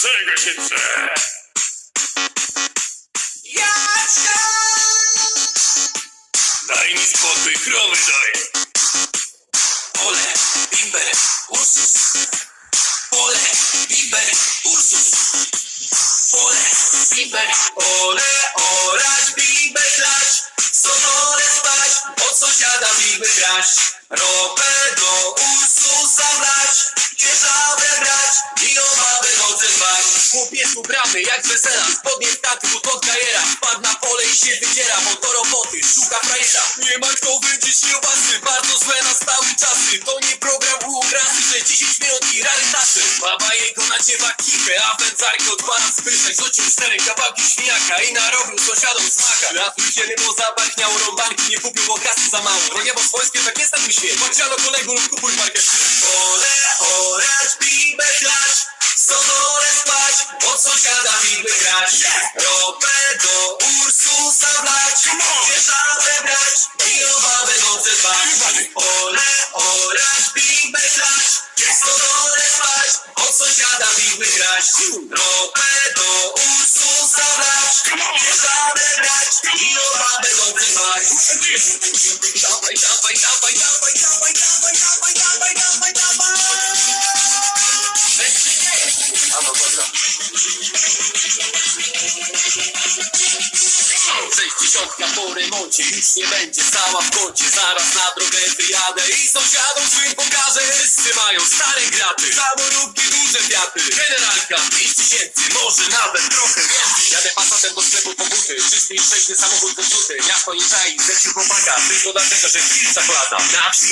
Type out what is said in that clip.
czego się chce? Jacka! Daj mi spokój, krowy daj. Ole, bimber, ursus. Ole, bimber, ursus. Ole, bimber, ole, orać, bimber, grać. Sonore spać, od sąsiada bimber grać. Ropę do ursusa Chłopiec ubrany jak wesela, spodnie w tatku pod gajera. Wpadł na pole i się wydziera, bo to roboty, szuka frajera. Nie ma kto wyjść kiełbasy, bardzo złe nastały czasy. To nie program u obrazy, że 10 minut i rarytasy. Baba jego naciewa kichę, a wędzarkę od pana spyszek. Zocił cztery kawałki świniaka i narobił sąsiadom smaka. Raz się bo zabarchniał rąbanki, nie kupił bo kasy za mało. To niebo swojskie, tak jest taki świat. Patrzyano kolegu lub kupuj markę. Grać. Ropę do Ursusa wlać, dzierżawę brać i o babę noce dbać. Ole, orać, bibę grać, sonore spać, od sąsiada bibę grać. Ropę do Ursusa wlać, dzierżawę brać i o babę noce dbać. Dawaj, dawaj, dawaj, dawaj, A no dobra. Sześćdziesiątka po remoncie już nie będzie stała w kącie Zaraz na drogę wyjadę i sąsiadom swym pokażę Wszyscy mają stare graty, samoróbki, duże wiatry Generalka, 5 tysięcy, może nawet trochę więcej Jadę pasatem do sklepu po buty, czysty i samochód zepsuty Miasto nie czai, zepsił chłopaka, tylko dlatego, że w Pilcach lata Na wsi